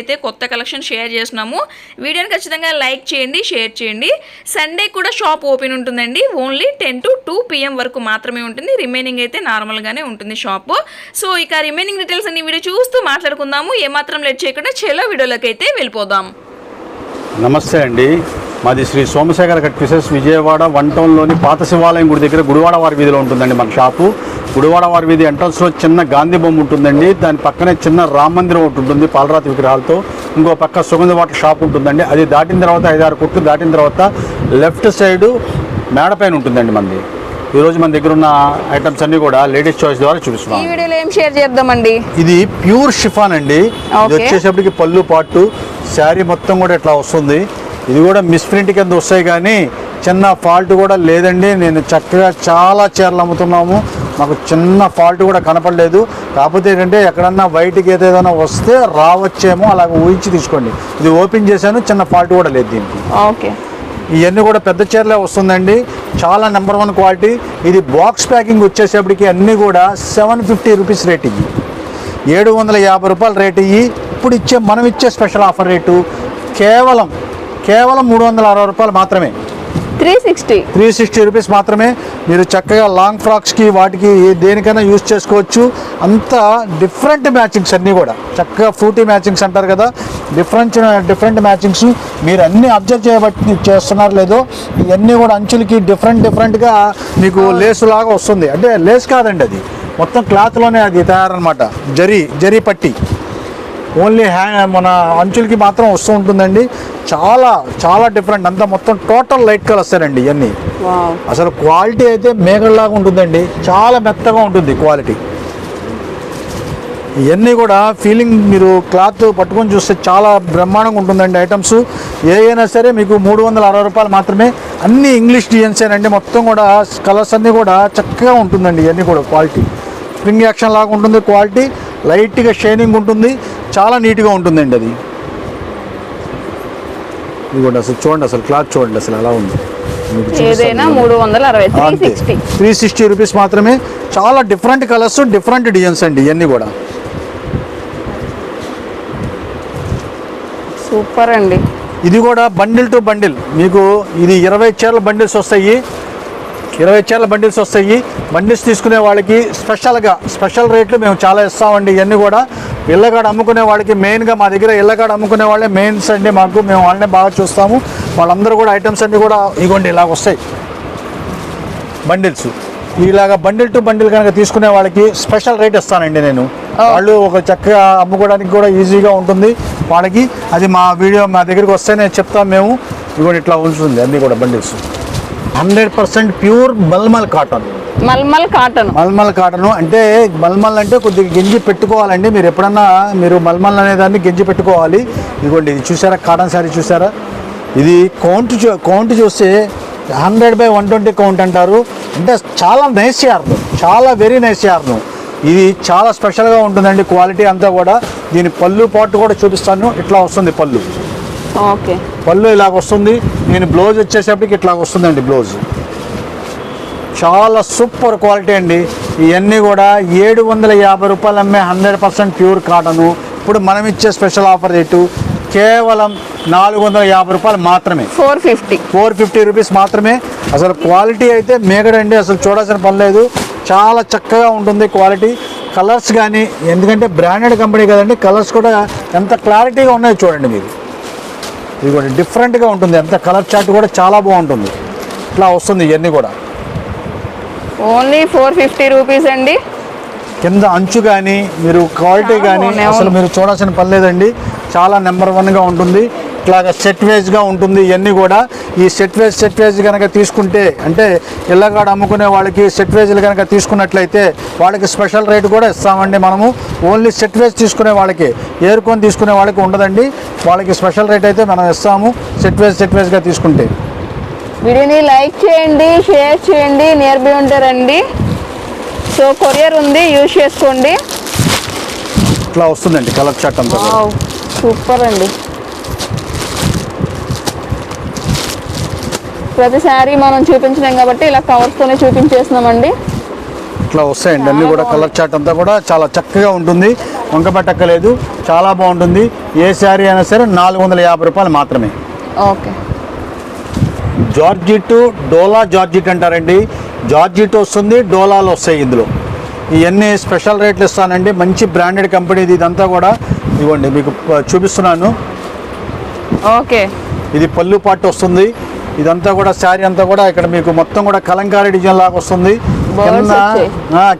అయితే కొత్త collection share చేస్తున్నాము. వీడియోని ఖచ్చితంగా లైక్ చేయండి షేర్ చేయండి. సండే కూడా షాప్ ఓపెన్ ఉంటుందండి. Only ten to two PM వరకు మాత్రమే ఉంటుంది. రిమైనింగ్ అయితే నార్మల్గానే ఉంటుంది షాప్. సో ఇక రిమైనింగ్ డీటెయిల్స్ అన్ని వీడియో చూస్తూ మాట్లాడుకుందాము. ఏమాత్రం లేట్ చేయకుండా చెలో వీడియోలోకి అయితే వెళ్ళిపోదాం. నమస్తే అండి. మాది Shri Somasekhara cut pieces Vijayawada one టౌన్లోని పాత శివాలయం గుడి దగ్గర గుడివాడ వారి వీధిలో ఉంటుందండి మన షాపు. గుడివాడ వారి వీధి ఎంట్రన్స్లో చిన్న గాంధీ బొమ్మ ఉంటుందండి. దాని పక్కనే చిన్న రామ మందిరం ఒకటి ఉంటుంది పాలరాతి విగ్రహాలతో. ఇంకో పక్క సుగంధ వాటర్ షాప్ ఉంటుందండి. అది దాటిన తర్వాత ఐదారు కొట్లు దాటిన తర్వాత లెఫ్ట్ సైడు మేడ పైన ఉంటుందండి మనది ఈరోజు మన దగ్గర ఉన్న ఐటమ్స్ అన్నీ కూడా లేడీస్ చాయిస్ ద్వారా ఈ చూపిస్తున్నాం వీడియోలో ఏం షేర్ చేద్దామండి? ఇది ప్యూర్ షిఫాన్ అండి. ఇది. వచ్చేసప్పటికి పళ్ళు పాటు శారీ మొత్తం కూడా ఇట్లా వస్తుంది. ఇది కూడా మిస్ ప్రింట్ కింద వస్తాయి కానీ చిన్న ఫాల్ట్ కూడా లేదండి. నేను చక్కగా చాలా చీరలు అమ్ముతున్నాము. మాకు చిన్న ఫాల్ట్ కూడా కనపడలేదు. కాకపోతే ఏంటంటే ఎక్కడన్నా వైట్కి ఏదైనా వస్తే రావచ్చేమో అలాగ ఊహించి తీసుకోండి. ఇది ఓపెన్ చేశాను చిన్న ఫాల్ట్ కూడా లేదు దీనికి. ఓకే. ఇవన్నీ కూడా పెద్ద చీరలే వస్తుందండి. చాలా నెంబర్ వన్ క్వాలిటీ ఇది బాక్స్ ప్యాకింగ్ వచ్చేసేపటికి అన్నీ కూడా సెవెన్ ఫిఫ్టీ రూపీస్ రేట్ ఇవి. ఏడు వందల యాభై రూపాయల రేట్ ఇవి. ఇప్పుడు ఇచ్చే మనం ఇచ్చే స్పెషల్ ఆఫర్ రేటు కేవలం కేవలం మూడు వందల అరవై రూపాయలు మాత్రమే. Three sixty. Three sixty rupees మాత్రమే. మీరు చక్కగా లాంగ్ ఫ్రాక్స్కి వాటికి దేనికైనా యూజ్ చేసుకోవచ్చు. అంత డిఫరెంట్ మ్యాచింగ్స్ అన్నీ కూడా. చక్కగా ఫ్రూటీ మ్యాచింగ్స్ అంటారు కదా. Different different matchings. మీరు అన్నీ అబ్జర్వ్ చేయబట్టి చేస్తున్నారు లేదో ఇవన్నీ కూడా అంచులకి డిఫరెంట్ డిఫరెంట్గా మీకు లేస్ లాగా వస్తుంది. అంటే లేస్ కాదండి అది. మొత్తం క్లాత్లోనే అది తయారనమాట జరీ జరీ పట్టి. ఓన్లీ హ్యాంగ్ మన అంచులకి మాత్రం వస్తూ ఉంటుందండి. చాలా చాలా డిఫరెంట్ అంతా మొత్తం టోటల్ లైట్ కలర్స్ అండి ఇవన్నీ అసలు క్వాలిటీ అయితే మేఘల్లాగా ఉంటుందండి. చాలా మెత్తగా ఉంటుంది క్వాలిటీ ఇవన్నీ కూడా ఫీలింగ్ మీరు క్లాత్ పట్టుకొని చూస్తే చాలా బ్రహ్మాండంగా ఉంటుందండి ఐటమ్స్ ఏ అయినా సరే మీకు మూడు వందల అరవై రూపాయలు మాత్రమే అన్ని ఇంగ్లీష్ డిజైన్సేనండి మొత్తం కూడా కలర్స్ అన్నీ కూడా చక్కగా ఉంటుందండి ఇవన్నీ కూడా క్వాలిటీ స్ప్రింగ్ యాక్షన్ లాగా ఉంటుంది క్వాలిటీ లైట్గా షైనింగ్ ఉంటుంది. చాలా నీట్గా ఉంటుందండి అది. ఇది కూడా అసలు చూడండి అసలు క్లాత్ చూడండి అసలు ఎలా ఉంది. ఏదైనా మూడు వందల అరవై త్రీ సిక్స్టీ రూపీస్ మాత్రమే. చాలా డిఫరెంట్ కలర్స్ డిఫరెంట్ డిజైన్స్ అండి ఇవన్నీ కూడా. సూపర్ అండి. ఇది కూడా బండిల్ టు బండిల్. మీకు ఇది ఇరవై చీరల బండిల్స్ వస్తాయి. ఇరవై చీరల బండిల్స్ వస్తాయి. బండిల్స్ తీసుకునే వాళ్ళకి స్పెషల్గా స్పెషల్ రేట్లు మేము చాలా ఇస్తామండి ఇవన్నీ కూడా. ఇళ్ళగాడ అమ్ముకునే వాళ్ళకి మెయిన్గా మా దగ్గర ఇళ్ళగాడ అమ్ముకునే వాళ్ళే మెయిన్స్ అండి మాకు. మేము వాళ్ళనే బాగా చూస్తాము. వాళ్ళందరూ కూడా ఐటమ్స్ అన్నీ కూడా ఇగోండి ఇలాగ వస్తాయి. బండిల్స్ ఇలాగ బండిల్ టు బండిల్ కనుక తీసుకునే వాళ్ళకి స్పెషల్ రేట్ ఇస్తానండి నేను. వాళ్ళు ఒక చక్కగా అమ్ముకోవడానికి కూడా ఈజీగా ఉంటుంది వాళ్ళకి. అది మా వీడియో మా దగ్గరికి వస్తే నేను చెప్తాను మేము. ఇదిగోండి ఇట్లా ఉంటుంది అన్నీ కూడా bundles hundred percent pure mulmul cotton. Mulmul cotton mulmul cotton అంటే మల్మల్ అంటే కొద్దిగా గెంజి పెట్టుకోవాలండి. మీరు ఎప్పుడన్నా మీరు మల్మల్ అనే దాన్ని గెంజి పెట్టుకోవాలి. ఇదిగోండి ఇది చూసారా? కాటన్ శారీ చూసారా? ఇది కౌంట్ కౌంట్ చూస్తే hundred by one twenty count అంటారు. అంటే చాలా నైస్ యార్ను చాలా వెరీ నైస్ యార్ను ఇది చాలా స్పెషల్గా ఉంటుందండి క్వాలిటీ అంతా కూడా. దీని పళ్ళు పాటు కూడా చూపిస్తాను. ఇట్లా వస్తుంది పళ్ళు. ఓకే. పళ్ళు ఇలాగ వస్తుంది. నేను బ్లౌజ్ వచ్చేసప్పటికి ఇట్లా వస్తుందండి బ్లౌజ్ చాలా సూపర్ క్వాలిటీ అండి. ఇవన్నీ కూడా ఏడు వందల యాభై రూపాయలు అమ్మే హండ్రెడ్ పర్సెంట్ ప్యూర్ కాటను. ఇప్పుడు మనం ఇచ్చే స్పెషల్ ఆఫర్ రేటు కేవలం నాలుగు వందల యాభై రూపాయలు మాత్రమే. Four fifty. Four fifty rupees మాత్రమే. అసలు క్వాలిటీ అయితే మేగడండి అసలు చూడాల్సిన పని లేదు. చాలా చక్కగా ఉంటుంది క్వాలిటీ. కలర్స్ కానీ ఎందుకంటే బ్రాండెడ్ కంపెనీ కదండి కలర్స్ కూడా ఎంత క్లారిటీగా ఉన్నాయో చూడండి మీరు. ఇది కూడా డిఫరెంట్గా ఉంటుంది. ఎంత కలర్ చార్ట్ కూడా చాలా బాగుంటుంది. ఇట్లా వస్తుంది ఇవన్నీ కూడా. ఓన్లీ ఫోర్ ఫిఫ్టీ రూపీస్ అండి. కింద అంచు కానీ మీరు క్వాలిటీ కానీ అసలు. మీరు చూడాల్సిన పని లేదండి. చాలా నెంబర్ వన్గా ఉంటుంది. ఇట్లాగ సెట్ వేజ్గా ఉంటుంది ఇవన్నీ కూడా. ఈ సెట్ వేజ్ సెట్ వేజ్ కనుక తీసుకుంటే అంటే ఇళ్ళగాడ అమ్ముకునే వాళ్ళకి సెట్ వేజ్లు కనుక తీసుకున్నట్లయితే వాళ్ళకి స్పెషల్ రేట్ కూడా ఇస్తామండి మనము. ఓన్లీ సెట్ వేజ్ తీసుకునే వాళ్ళకి ఏరుకొని తీసుకునే వాళ్ళకి ఉండదండి. వాళ్ళకి స్పెషల్ రేట్ అయితే మనం ఇస్తాము. సెట్ వేజ్ సెట్ వేజ్గా తీసుకుంటే. వీడియోని లైక్ చేయండి షేర్ చేయండి నియర్ బై ఉంటారండి. సో కొరియర్ ఉంది యూజ్ చేసుకోండి. ఇట్లా వస్తుందండి కలర్ చాట్ అంతా సూపర్ అండి. ప్రతిసారి మనం చూపించలేం కాబట్టి ఇలా కవర్స్తోనే చూపించేస్తున్నామండి. ఇట్లా వస్తాయండి అన్ని కూడా కలర్ చాట్ అంతా కూడా చాలా చక్కగా ఉంటుంది. వంక పెట్టక్కలేదు చాలా బాగుంటుంది. ఏ శారీ అయినా సరే నాలుగు వందల యాభై రూపాయలు మాత్రమే. ఓకే. జార్జిట్ డోలా జార్జిట్ అంటారండి. జార్జిట్ వస్తుంది డోలాలు వస్తాయి ఇందులో. ఇవన్నీ స్పెషల్ రేట్లు ఇస్తానండి. మంచి బ్రాండెడ్ కంపెనీది ఇదంతా కూడా ఇవ్వండి మీకు చూపిస్తున్నాను. ఓకే. ఇది పళ్ళు పాటు వస్తుంది. ఇదంతా కూడా శారీ అంతా కూడా ఇక్కడ మీకు మొత్తం కూడా కలంకారీ డిజైన్ లాగా వస్తుంది. కింద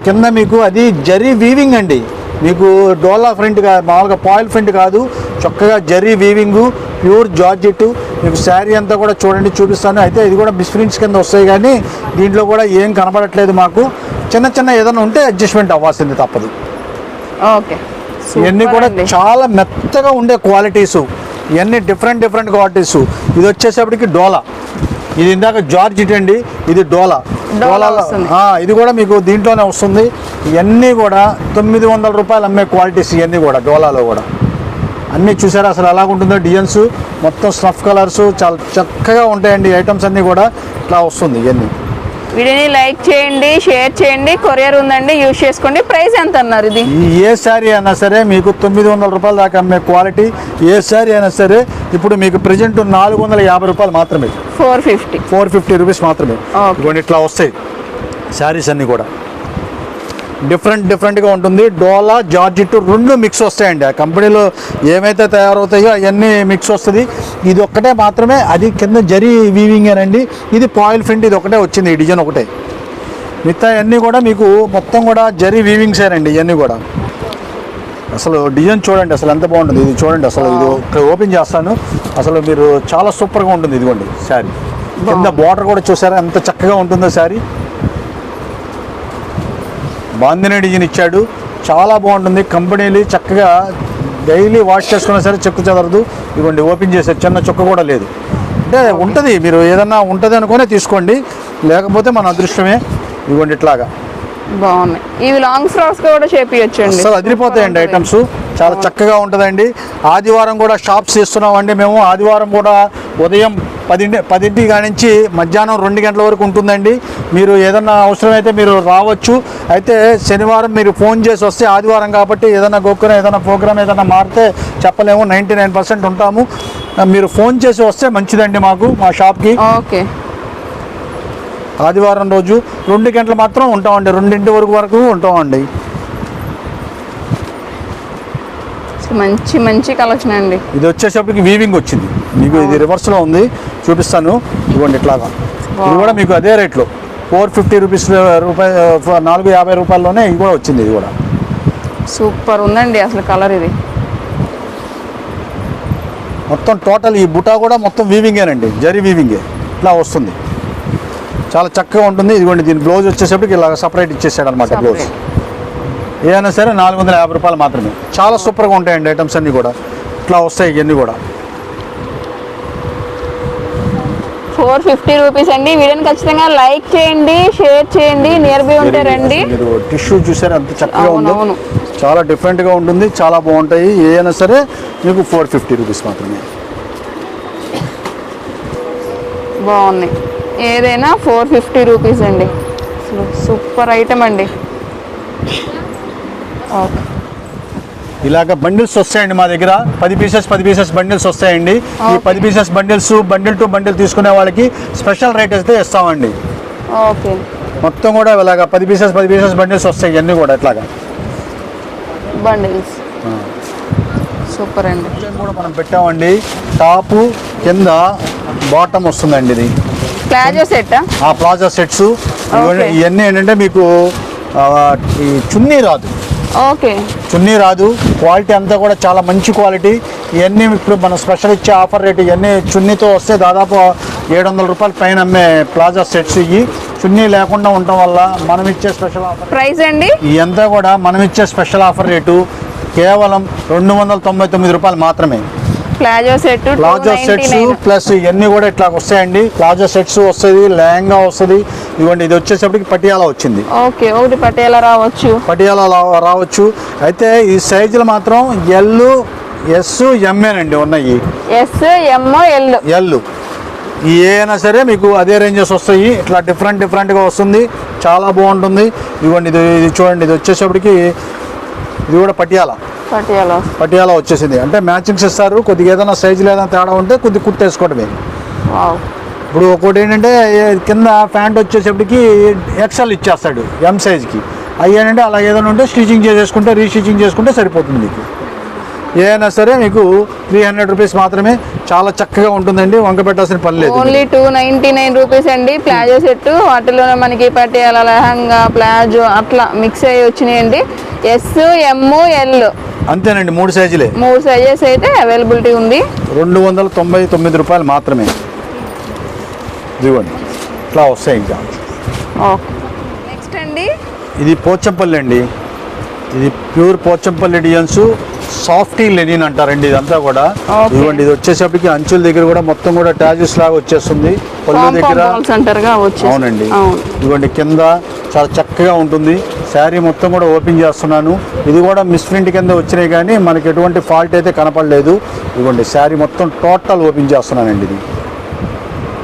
కింద మీకు అది జరీ వీవింగ్ అండి. మీకు డోలా కాదు మామూలుగా పాయిల్ ప్రింట్ కాదు. చక్కగా జరీ వీవింగ్ ప్యూర్ జార్జెట్ మీకు శారీ అంతా కూడా చూడండి చూపిస్తాను. అయితే ఇది కూడా మిస్ప్రింట్స్ కింద వస్తాయి కానీ దీంట్లో కూడా ఏం కనబడట్లేదు మాకు. చిన్న చిన్న ఏదైనా ఉంటే అడ్జస్ట్మెంట్ అవ్వాల్సింది తప్పదు. ఓకే. ఇవన్నీ కూడా. చాలా మెత్తగా ఉండే క్వాలిటీస్. ఇవన్నీ డిఫరెంట్ డిఫరెంట్ క్వాలిటీస్. ఇది వచ్చేసప్పటికి డోలా. ఇది ఇందాక జార్జిట్ అండి ఇది డోలా. డోలా డోలాలో ఇది కూడా మీకు దీంట్లోనే వస్తుంది. ఇవన్నీ కూడా తొమ్మిది వందల రూపాయలు అమ్మే క్వాలిటీస్ ఇవన్నీ కూడా డోలాలో కూడా. అన్నీ చూసారా? అసలు ఎలా ఉంటుందో? డిజైన్స్ మొత్తం స్నఫ్ కలర్స్ చాలా చక్కగా ఉంటాయండి ఐటమ్స్ అన్నీ కూడా. ఇట్లా వస్తుంది ఇవన్నీ. వీడియోని లైక్ చేయండి షేర్ చేయండి కొరియర్ ఉందండి యూజ్ చేసుకోండి. ప్రైస్ ఎంత అన్నారు ఇది? ఏ శారీ అయినా సరే మీకు తొమ్మిది వందల రూపాయల దాకా అమ్మే క్వాలిటీ ఏ శారీ అయినా సరే ఇప్పుడు మీకు ప్రజెంట్ నాలుగు వందల యాభై రూపాయలు మాత్రమే. Four fifty four fifty rupees మాత్రమే. ఇట్లా వస్తాయి శారీస్ అన్నీ కూడా. డిఫరెంట్ డిఫరెంట్గా ఉంటుంది. డోలా జార్జిట్ రెండు మిక్స్ వస్తాయండి. ఆ కంపెనీలో ఏమైతే తయారవుతాయో అవన్నీ మిక్స్ వస్తుంది. ఇది ఒక్కటే మాత్రమే అది కింద జరీ వీవింగేనండి ఇది పాయిల్ ప్రింట్ ఇది ఒకటే వచ్చింది ఈ డిజైన్ ఒకటే. మిగతా అన్నీ కూడా మీకు మొత్తం కూడా జరీ వీవింగ్సేనండి ఇవన్నీ కూడా. అసలు డిజైన్ చూడండి అసలు ఎంత బాగుంటుంది. ఇది చూడండి అసలు ఇది ఓపెన్ చేస్తాను. అసలు మీరు చాలా సూపర్గా ఉంటుంది ఇదిగోండి శారీ. కింద బార్డర్ కూడా చూసారా ఎంత చక్కగా ఉంటుందో శారీ. బాందిని డిజైన్ ఇచ్చాడు చాలా బాగుంటుంది. కంపెనీలు చక్కగా డైలీ వాష్ చేసుకున్నా సరే చెక్కు చెదరదు. ఇదిగోండి ఓపెన్ చేసే చిన్న చుక్క కూడా లేదు. అంటే ఉంటుంది మీరు ఏదన్నా ఉంటుంది అనుకునే తీసుకోండి. లేకపోతే మన అదృష్టమే. ఇదిగోండి ఇట్లాగా. బాగున్నాయి ఇవి లాంగ్ ఫ్రాక్స్ కూడా చేపియొచ్చండి. అసలు అదిరిపోతాయండి ఐటమ్స్ చాలా చక్కగా ఉంటుందండి. ఆదివారం కూడా షాప్స్ ఇస్తున్నామండి మేము. ఆదివారం కూడా ఉదయం పదింటి పదింటి కానించి మధ్యాహ్నం రెండు గంటల వరకు ఉంటుందండి. మీరు ఏదన్నా అవసరమైతే మీరు రావచ్చు. అయితే శనివారం మీరు ఫోన్ చేసి వస్తే ఆదివారం కాబట్టి ఏదైనా గొక్కున ఏదైనా ప్రోగ్రామ్ ఏదైనా మారితే చెప్పలేము. నైంటీ నైన్ పర్సెంట్ ఉంటాము. మీరు ఫోన్ చేసి వస్తే మంచిదండి మాకు మా షాప్కి. ఓకే. ఆదివారం రోజు రెండు గంటలు మాత్రం ఉంటామండి. రెండింటి వరకు వరకు ఉంటామండి. మంచి మంచి కలెక్షన్ అండి. ఇది వచ్చేసప్పటికి వీవింగ్ వచ్చింది. మీకు ఇది రివర్స్లో ఉంది. చూపిస్తాను. ఇవ్వండి ఇట్లాగా. ఇది కూడా మీకు అదే రేట్లో. ఫోర్ ఫిఫ్టీ రూపీస్ రూపాయ నాలుగు యాభై రూపాయల్లోనే ఇది కూడా వచ్చింది ఇది కూడా. సూపర్ ఉందండి అసలు కలర్ ఇది. మొత్తం టోటల్ ఈ బుటా కూడా మొత్తం వీవింగేనండి జరీ వీవింగే. ఇట్లా వస్తుంది. చాలా చక్కగా ఉంటుంది. ఇదిగోండి దీని బ్లౌజ్ వచ్చేసప్పటికి ఇలా సపరేట్ ఇచ్చేసాడు అనమాట బ్లౌజ్. ఏదైనా సరే నాలుగు వందల యాభై రూపాయలు మాత్రమే. చాలా సూపర్గా ఉంటాయండి ఐటమ్స్ అన్నీ కూడా. ఇట్లా వస్తాయి ఇవన్నీ కూడా. ఫోర్ ఫిఫ్టీ రూపీస్ అండి. వీడియోని ఖచ్చితంగా లైక్ చేయండి షేర్ చేయండి నియర్ బై అసలు మీరు టిష్యూ చూసారు ఎంత చక్కగా ఉందో. చాలా డిఫరెంట్గా ఉంటుంది చాలా బాగుంటాయి. ఏదైనా సరే మీకు ఫోర్ ఫిఫ్టీ రూపీస్ మాత్రమే. బాగున్నాయి ఏదైనా ఫోర్ ఫిఫ్టీ రూపీస్ అండి. సూపర్ ఐటమ్ అండి. ఓకే. ఇలాగ బండిల్స్ వస్తాయండి మా దగ్గర. పది పీసెస్ పది పీసెస్ బండిల్స్ వస్తాయండి. ఈ. పది pieces bundles bundle to bundle తీసుకునే వాళ్ళకి స్పెషల్ రేట్ అయితే ఇస్తామండి. ఓకే మొత్తం కూడా ఇలాగ పది పీసెస్ పది పీసెస్ బండిల్స్ వస్తాయి ఇవన్నీ కూడా ఇట్లాగా. బండిల్స్. సూపర్ అండి. కూడా మనం పెట్టామండి. టాపు కింద బాటమ్ వస్తుందండి ఇది. ప్లాజో సెట్ ఆ ప్లాజా సెట్స్. ఇవన్నీ ఏంటంటే మీకు ఈ చున్నీ రాదు. ఓకే. చున్నీ రాదు. క్వాలిటీ అంతా కూడా చాలా మంచి క్వాలిటీ. ఇవన్నీ ఇప్పుడు మనం స్పెషల్ ఇచ్చే ఆఫర్ రేట్ ఇవన్నీ చున్నీతో వస్తే దాదాపు ఏడు వందల రూపాయల పైన అమ్మే ప్లాజా సెట్స్ ఇవి. చున్నీ లేకుండా ఉండటం వల్ల మనం ఇచ్చే స్పెషల్ ఆఫర్ ప్రైస్ అండి? ఇదంతా కూడా మనం ఇచ్చే స్పెషల్ ఆఫర్ రేటు కేవలం రెండు వందల తొంభై తొమ్మిది రూపాయలు మాత్రమే. Palazzo set palazzo sets plus ఇవన్నీ కూడా ఇట్లా వస్తాయండి. ప్లాజో సెట్స్ వస్తుంది లెహంగా వస్తుంది. ఇవ్వండి ఇది వచ్చేసప్పటికి పటియాలా వచ్చింది. ఓకే ఒకటి పట్టేలా రావచ్చు. పటియాలా రావచ్చు. అయితే ఈ సైజులు మాత్రం ఎల్ ఎస్ ఎంఏనండి ఉన్నాయి. ఎస్ ఎమ్ ఎల్ ఎల్ ఈ ఏ అయినా సరే మీకు అదే రేంజెస్ వస్తాయి. ఇట్లా డిఫరెంట్ డిఫరెంట్గా వస్తుంది. చాలా బాగుంటుంది. ఇవ్వండి ఇది ఇది చూడండి ఇది వచ్చేసప్పటికి ఇది కూడా పటియాలా. పట్టేలా పటియాలా వచ్చేసింది. అంటే మ్యాచింగ్స్ ఇస్తారు కొద్దిగా ఏదైనా సైజు ఏదైనా తేడా ఉంటే కొద్ది కుట్టేసుకోవడమే. ఇప్పుడు ఒకటి ఏంటంటే కింద ప్యాంట్ వచ్చేసప్పటికి ఎక్సెల్ ఇచ్చేస్తాడు ఎం సైజ్కి అవి ఏంటంటే అలా ఏదైనా ఉంటే స్టిచింగ్ చేసేసుకుంటే రీస్టిచింగ్ చేసుకుంటే సరిపోతుంది మీకు. ఏదైనా సరే మీకు త్రీ హండ్రెడ్ రూపీస్ మాత్రమే చాలా చక్కగా ఉంటుందండి. వంక పెట్టాల్సిన పని లేదు only two ninety nine rupees అండి. ప్లాజో సెట్ వాటిలోనే మనకి పటియాలా లెహంగా ప్లాజో అట్లా మిక్స్ అయ్యి వచ్చినాయండి. ఎస్ ఎమ్ ఎల్ అంతేనండి మూడు సైజులే. మూడు సైజెస్ అయితే అవైలబిలిటీ ఉంది. రెండు వందల తొంభై తొమ్మిది రూపాయలు మాత్రమే. ఇదిగోండి ఇట్లా వస్తాయి ఇంకా. నెక్స్ట్ అండి. ఇది పోచంపల్లి అండి. ఇది pure Pochampally designs. Softy linen అంటారండి ఇదంతా కూడా. ఇదిగోండి ఇది వచ్చేసరికి అంచుల దగ్గర కూడా మొత్తం కూడా ట్యాజెస్ లాగా వచ్చేస్తుంది. పళ్ళు దగ్గర అవునండి. అవును. ఇదిగోండి కింద చాలా చక్కగా ఉంటుంది. శారీ మొత్తం కూడా ఓపెన్ చేస్తున్నాను. ఇది కూడా మిస్ప్రింట్ కింద వచ్చినాయి కానీ మనకి ఎటువంటి ఫాల్ట్ అయితే కనపడలేదు. ఇదిగోండి శారీ మొత్తం టోటల్ ఓపెన్ చేస్తున్నానండి ఇది.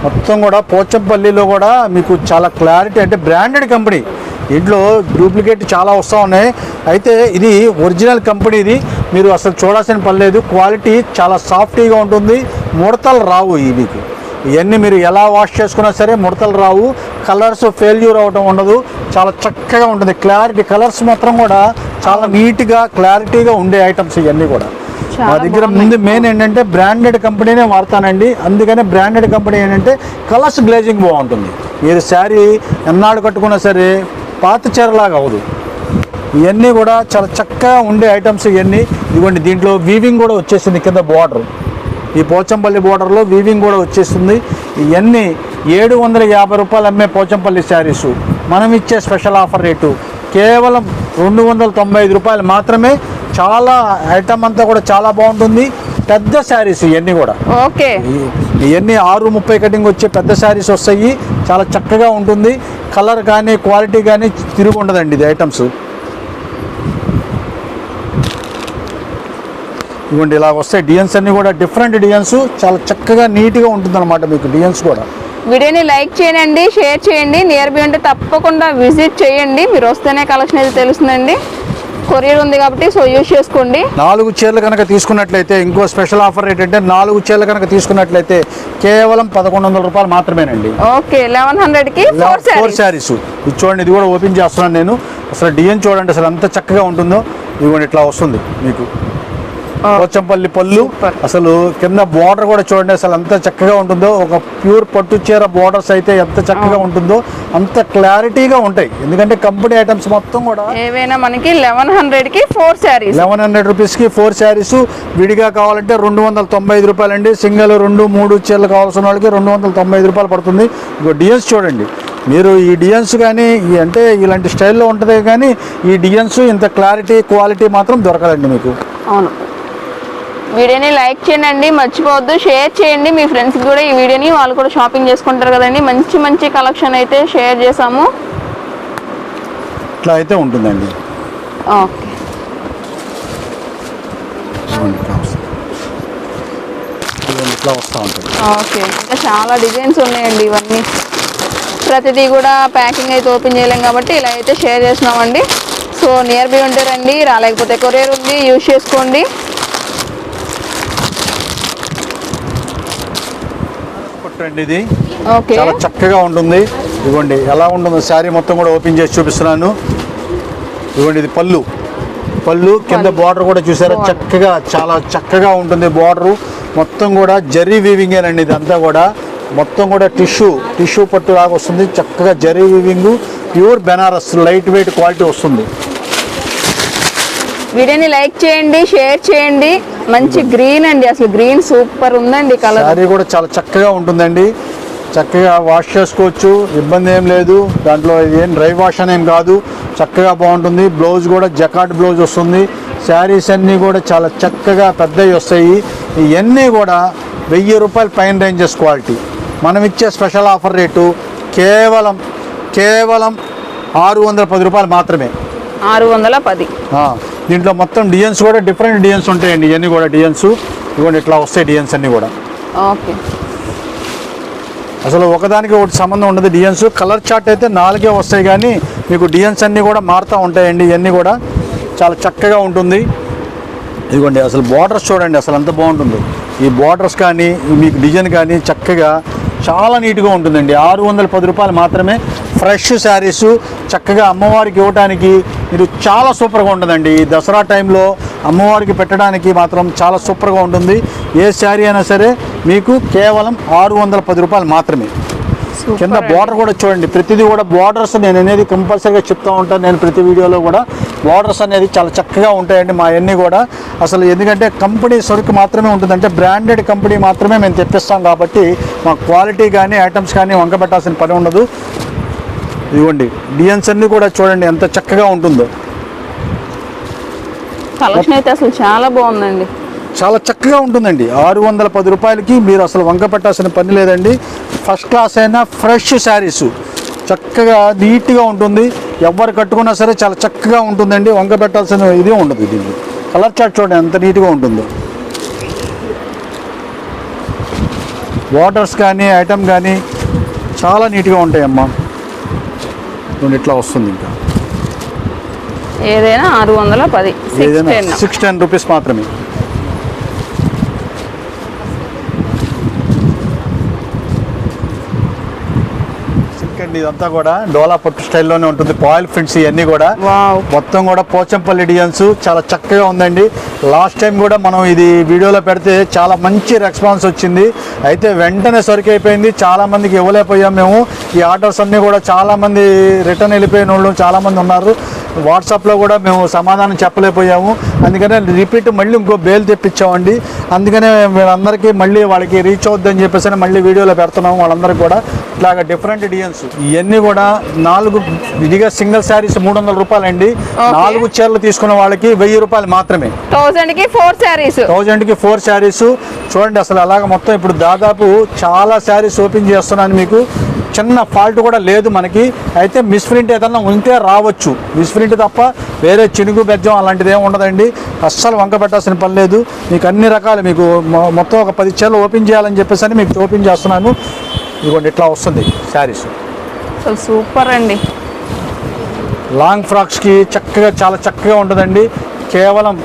మొత్తం కూడా పోచంపల్లిలో కూడా మీకు చాలా క్లారిటీ అంటే బ్రాండెడ్ కంపెనీ. ఇంట్లో డూప్లికేట్ చాలా వస్తూ ఉన్నాయి. అయితే ఇది ఒరిజినల్ కంపెనీ ఇది. మీరు అసలు చూడాల్సిన పని లేదు. క్వాలిటీ చాలా సాఫ్టీగా ఉంటుంది. ముడతలు రావు మీకు ఇవన్నీ మీరు ఎలా వాష్ చేసుకున్నా సరే ముడతలు రావు. కలర్స్ ఫెయిల్యూర్ అవడం ఉండదు. చాలా చక్కగా ఉంటుంది. క్లారిటీ కలర్స్ మాత్రం కూడా చాలా నీట్గా క్లారిటీగా ఉండే ఐటమ్స్ ఇవన్నీ కూడా. మా దగ్గర. ముందు మెయిన్ ఏంటంటే బ్రాండెడ్ కంపెనీనే వాడతానండి. అందుకనే బ్రాండెడ్ కంపెనీ ఏంటంటే కలర్స్ గ్లేజింగ్ బాగుంటుంది. మీరు శారీ ఎన్నాళ్ళు కట్టుకున్నా సరే పాత చీరలాగా అవ్వదు. ఇవన్నీ కూడా చాలా చక్కగా ఉండే ఐటమ్స్ ఇవన్నీ. ఇదిగోండి దీంట్లో వీవింగ్ కూడా వచ్చేసింది కింద బార్డర్ ఈ పోచంపల్లి బార్డర్లో వీవింగ్ కూడా వచ్చేస్తుంది ఇవన్నీ ఏడు వందల యాభై రూపాయలు అమ్మే పోచంపల్లి శారీస్. మనం ఇచ్చే స్పెషల్ ఆఫర్ రేటు కేవలం రెండు వందల తొంభై ఐదు రూపాయలు మాత్రమే. చాలా ఐటమ్ అంతా కూడా చాలా బాగుంటుంది. పెద్ద శారీస్ ఇవన్నీ కూడా. ఓకే. ఇవన్నీ ఆరు ముప్పై కటింగ్ వచ్చే పెద్ద శారీస్ వస్తాయి. చాలా చక్కగా ఉంటుంది. కలర్ కానీ క్వాలిటీ కానీ తిరిగి ఉండదండి ఇది ఐటమ్స్. ఇవ్వండి ఇలా వస్తాయి డిజైన్స్ అన్నీ కూడా. డిఫరెంట్ డిజైన్స్ చాలా చక్కగా నీట్గా ఉంటుంది అనమాట మీకు డిజైన్స్ కూడా. వీడియోని లైక్ చేయండి షేర్ చేయండి. నియర్ బై ఉంటే తప్పకుండా విజిట్ చేయండి. మీరు వస్తేనే కలెక్షన్ అయితే తెలుస్తుందండి. కొరియర్ ఉంది కాబట్టి సో యూజ్ చేసుకోండి. నాలుగు చీరలు కనుక తీసుకున్నట్లయితే ఇంకో స్పెషల్ ఆఫర్ ఏంటంటే నాలుగు చీరలు కనుక తీసుకున్నట్లయితే కేవలం పదకొండు వందల రూపాయలు మాత్రమేనండి. ఓకే లెవెన్ హండ్రెడ్కి ఫోర్ శారీస్ ఇది చూడండి ఇది కూడా ఓపెన్ చేస్తున్నాను నేను. అసలు డిజైన్ చూడండి అసలు ఎంత చక్కగా ఉంటుందో. ఇదిగోండి ఇట్లా వస్తుంది మీకు. పోచంపల్లి పళ్ళు. అసలు కింద బోర్డర్ కూడా చూడండి అసలు ఎంత చక్కగా ఉంటుందో. ఒక ప్యూర్ పట్టు చీర బోర్డర్స్ అయితే ఎంత చక్కగా ఉంటుందో అంత క్లారిటీగా ఉంటాయి. ఎందుకంటే కంపెనీ ఐటమ్స్ మొత్తం కూడా ఏవైనా మనకి లెవెన్ హండ్రెడ్కి ఫోర్ శారీస్ లెవెన్ హండ్రెడ్ రూపీస్కి ఫోర్ శారీస్ విడిగా కావాలంటే రెండు వందల తొంభై ఐదు రూపాయలండి. సింగిల్ రెండు మూడు చీరలు కావాల్సిన వాళ్ళకి రెండు వందల తొంభై ఐదు రూపాయలు పడుతుంది. ఇంకో డిజైన్స్ చూడండి. మీరు ఈ డిజైన్స్ కానీ అంటే ఇలాంటి స్టైల్లో ఉంటుంది కానీ ఈ డిజైన్స్ ఇంత క్లారిటీ క్వాలిటీ మాత్రం దొరకదండి మీకు. అవును. వీడియోని లైక్ చేయండి మర్చిపోవద్దు. షేర్ చేయండి. మీ ఫ్రెండ్స్కి కూడా ఈ వీడియోని వాళ్ళు కూడా షాపింగ్ చేసుకుంటారు కదండి. మంచి మంచి కలెక్షన్ అయితే షేర్ చేసాము ఇట్లా అయితే ఉంటుందండి. ఓకే. ఇట్లా వస్తూ ఉంటుంది. ఓకే. ఇంకా చాలా డిజైన్స్ ఉన్నాయండి ఇవన్నీ. ప్రతిదీ కూడా ప్యాకింగ్ అయితే ఓపెన్ చేయలేం కాబట్టి ఇలా అయితే షేర్ చేస్తున్నామండి. సో నియర్ బై ఉంటే రండి. రాలేకపోతే కొరియర్ ఉంది. యూజ్ చేసుకోండి. కొట్టండి ఇది. ఓకే చాలా చక్కగా ఉంటుంది. ఇదిగోండి ఎలా ఉంటుందో శారీ మొత్తం కూడా ఓపెన్ చేసి చూపిస్తున్నాను. ఇదిగోండి ఇది పళ్ళు. పళ్ళు కింద బార్డర్ కూడా చూసారా. చక్కగా చాలా చక్కగా ఉంటుంది బార్డర్ మొత్తం కూడా జరీ వీవింగేనండి ఇదంతా కూడా. మొత్తం కూడా టిష్యూ టిష్యూ పట్టు లాగా వస్తుంది. చక్కగా zari weaving pure Banaras light weight quality వస్తుంది. వీడియోని లైక్ చేయండి షేర్ చేయండి. మంచి గ్రీన్ అండి అసలు గ్రీన్ సూపర్ ఉందండి కలర్ శారీ కూడా చాలా చక్కగా ఉంటుందండి. చక్కగా వాష్ చేసుకోవచ్చు ఇబ్బంది ఏం లేదు. దాంట్లో ఏం డ్రై వాష్ అనేం కాదు. చక్కగా బాగుంటుంది. బ్లౌజ్ కూడా జకాట్ బ్లౌజ్ వస్తుంది. శారీస్ అన్నీ కూడా చాలా చక్కగా పెద్దవి వస్తాయి. ఇవన్నీ కూడా వెయ్యి రూపాయల పైన రేంజెస్ క్వాలిటీ మనం ఇచ్చే స్పెషల్ ఆఫర్ రేటు కేవలం కేవలం ఆరు వందల పది రూపాయలు మాత్రమే. ఆరు వందల పది. దీంట్లో మొత్తం డిజైన్స్ కూడా డిఫరెంట్ డిజైన్స్ ఉంటాయండి. ఇవన్నీ కూడా డిజైన్స్. ఇవ్వండి ఇట్లా వస్తాయి డిజైన్స్ అన్నీ కూడా. ఓకే. అసలు ఒకదానికి ఒకటి సంబంధం ఉండదు డిజైన్స్. కలర్ చార్ట్ అయితే నాలుగే వస్తాయి కానీ మీకు డిజైన్స్ అన్నీ కూడా మారుతూ ఉంటాయండి ఇవన్నీ కూడా. చాలా చక్కగా ఉంటుంది. ఇదిగోండి అసలు బార్డర్స్ చూడండి అసలు ఎంత బాగుంటుందో. ఈ బార్డర్స్ కానీ మీకు డిజైన్ కానీ చక్కగా చాలా నీట్గా ఉంటుందండి. ఆరు వందల పది రూపాయలు మాత్రమే ఫ్రెష్ శారీస్ చక్కగా అమ్మవారికి ఇవ్వడానికి మీరు చాలా సూపర్గా ఉంటుందండి. ఈ దసరా టైంలో అమ్మవారికి పెట్టడానికి మాత్రం చాలా సూపర్గా ఉంటుంది. ఏ శారీ అయినా సరే మీకు కేవలం ఆరు వందల పది రూపాయలు మాత్రమే. కింద బార్డర్ కూడా చూడండి. ప్రతిదీ కూడా బార్డర్స్ నేను అనేది కంపల్సరీగా చెప్తూ ఉంటాను. నేను ప్రతి వీడియోలో కూడా బార్డర్స్ అనేది చాలా చక్కగా ఉంటాయండి మా అన్నీ కూడా. అసలు ఎందుకంటే కంపెనీ సరుకు మాత్రమే ఉంటుంది అంటే బ్రాండెడ్ కంపెనీ మాత్రమే మేము తెప్పిస్తాం కాబట్టి మా క్వాలిటీ కానీ ఐటమ్స్ కానీ వంక పెట్టాల్సిన పని ఉండదు. ఇదిగోండి డిజైన్స్ అన్నీ కూడా చూడండి ఎంత చక్కగా ఉంటుందో. కలెక్షన్ అయితే అసలు చాలా బాగుందండి. చాలా చక్కగా ఉంటుందండి. ఆరు వందల పది రూపాయలకి మీరు అసలు వంక పెట్టాల్సిన పని లేదండి. ఫస్ట్ క్లాస్ అయినా ఫ్రెష్ శారీస్ చక్కగా నీట్గా ఉంటుంది. ఎవరు కట్టుకున్నా సరే చాలా చక్కగా ఉంటుందండి. వంక పెట్టాల్సిన ఇది ఉండదు దీన్ని కలర్ చార్ట్ చూడండి ఎంత నీట్గా ఉంటుందో. వాటర్స్ కానీ ఐటమ్ కానీ చాలా నీట్గా ఉంటాయమ్మా. చూడండి ఇట్లా వస్తుంది ఇంకా? ఏదైనా ఆరు వందల పది. సిక్స్ టెన్ రూపీస్ మాత్రమే. అండి ఇదంతా కూడా డోలా పట్టు స్టైల్లోనే ఉంటుంది. పాయిల్ ప్రింట్స్ ఇవన్నీ కూడా. మొత్తం కూడా పోచంపల్లి డిజైన్స్. చాలా చక్కగా ఉందండి. లాస్ట్ టైం కూడా మనం ఇది వీడియోలో పెడితే చాలా మంచి రెస్పాన్స్ వచ్చింది. అయితే వెంటనే సరికి అయిపోయింది. చాలా మందికి ఇవ్వలేకపోయాం మేము. ఈ ఆర్డర్స్ అన్నీ కూడా చాలా మంది రిటర్న్ వెళ్ళిపోయిన వాళ్ళు చాలా మంది ఉన్నారు. వాట్సాప్లో కూడా మేము సమాధానం చెప్పలేకపోయాము. అందుకనే రిపీట్ మళ్ళీ ఇంకో బేల్ తెప్పించామండి. అందుకనే వీళ్ళందరికీ మళ్ళీ వాళ్ళకి రీచ్ అవుద్దని చెప్పేసి మళ్ళీ వీడియోలో పెడుతున్నాము వాళ్ళందరికీ కూడా. ఇట్లాగా డిఫరెంట్ డిజైన్స్ ఇవన్నీ కూడా నాలుగు ఇదిగా సింగిల్ శారీస్ మూడు వందల రూపాయలండి. నాలుగు చీరలు తీసుకున్న వాళ్ళకి వెయ్యి రూపాయలు మాత్రమే. థౌజండ్కి ఫోర్ శారీస్. థౌజండ్కి ఫోర్ శారీస్. చూడండి అసలు అలాగ మొత్తం ఇప్పుడు దాదాపు చాలా శారీస్ ఓపెన్ చేస్తున్నాను మీకు. చిన్న ఫాల్ట్ కూడా లేదు మనకి. అయితే మిస్ప్రింట్ ఏదన్నా ఉంటే రావచ్చు. మిస్ప్రింట్ తప్ప వేరే చినుగు బెజ్జం అలాంటిది ఏమి ఉండదండి. అస్సలు వంక పెట్టాల్సిన పని లేదు. మీకు అన్ని రకాలు మీకు మొత్తం ఒక పది చీరలు ఓపెన్ చేయాలని చెప్పేసి అని మీకు ఓపెన్ చేస్తున్నాను. ఇదిగోండి ఇట్లా వస్తుంది శారీస్. అసలు సూపర్ అండి. లాంగ్ ఫ్రాక్స్కి చక్కగా చాలా చక్కగా ఉంటుందండి. కేవలం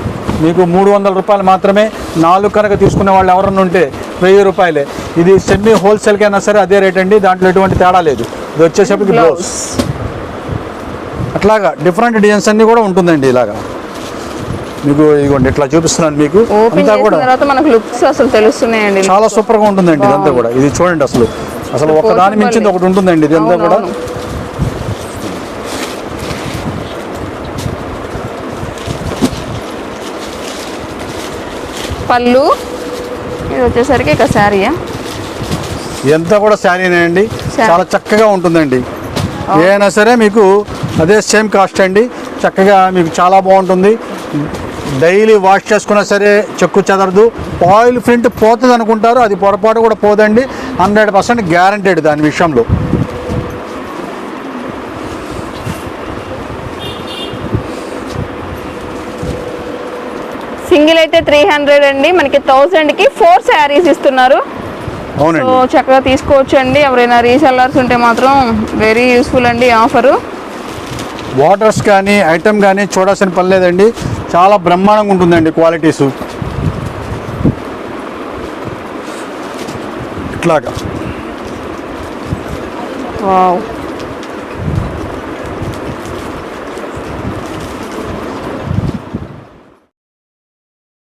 మీకు మూడు వందల రూపాయలు మాత్రమే నాలుగు కనుక తీసుకునే వాళ్ళు ఎవరన్నా ఉంటే వెయ్యి రూపాయలే. ఇది సెమీ హోల్సేల్కి అయినా సరే అదే రేట్ అండి. దాంట్లో ఎటువంటి తేడా లేదు. ఇది వచ్చేసరికి బ్లౌజ్ అట్లాగా డిఫరెంట్ డిజైన్స్ అన్నీ కూడా ఉంటుందండి ఇలాగా. మీకు ఇదిగోండి ఇట్లా చూపిస్తున్నాను మీకు. అంతా కూడా తర్వాత మనకు లుక్స్ అసలు తెలుస్తున్నాయండి చాలా సూపర్గా ఉంటుందండి ఇదంతా కూడా. ఇది చూడండి అసలు. అసలు ఒక దాని మించింది ఒకటి ఉంటుందండి ఇదంతా కూడా. పళ్ళు. ఇది వచ్చేసరికి ఇక శారీయా ఇదంతా కూడా శారీనే అండి శారీ. చాలా చక్కగా ఉంటుందండి. ఏదైనా సరే మీకు అదే సేమ్ కాస్ట్ అండి. చక్కగా మీకు చాలా బాగుంటుంది. డైలీ వాష్ చేసుకున్నా సరే చెక్కు చెదరదు. ఆయిల్ ప్రింట్ పోతుంది అనుకుంటారు అది పొరపాటు కూడా పోదండి. హండ్రెడ్ పర్సెంట్ గ్యారంటెడ్ దాని విషయంలో. సింగిల్ అయితే త్రీ హండ్రెడ్ అండి. మనకి థౌజండ్కి ఫోర్ శారీస్ ఇస్తున్నారు. సో చక్కగా తీసుకోవచ్చు అండి. ఎవరైనా రీసెల్లర్స్ ఉంటే మాత్రం వెరీ యూస్ఫుల్ అండి ఆఫరు వాటర్స్ కానీ ఐటమ్ కానీ చూడాల్సిన పని లేదండి. చాలా బ్రహ్మాండంగా ఉంటుందండి క్వాలిటీస్ ఇట్లాగా. వావ్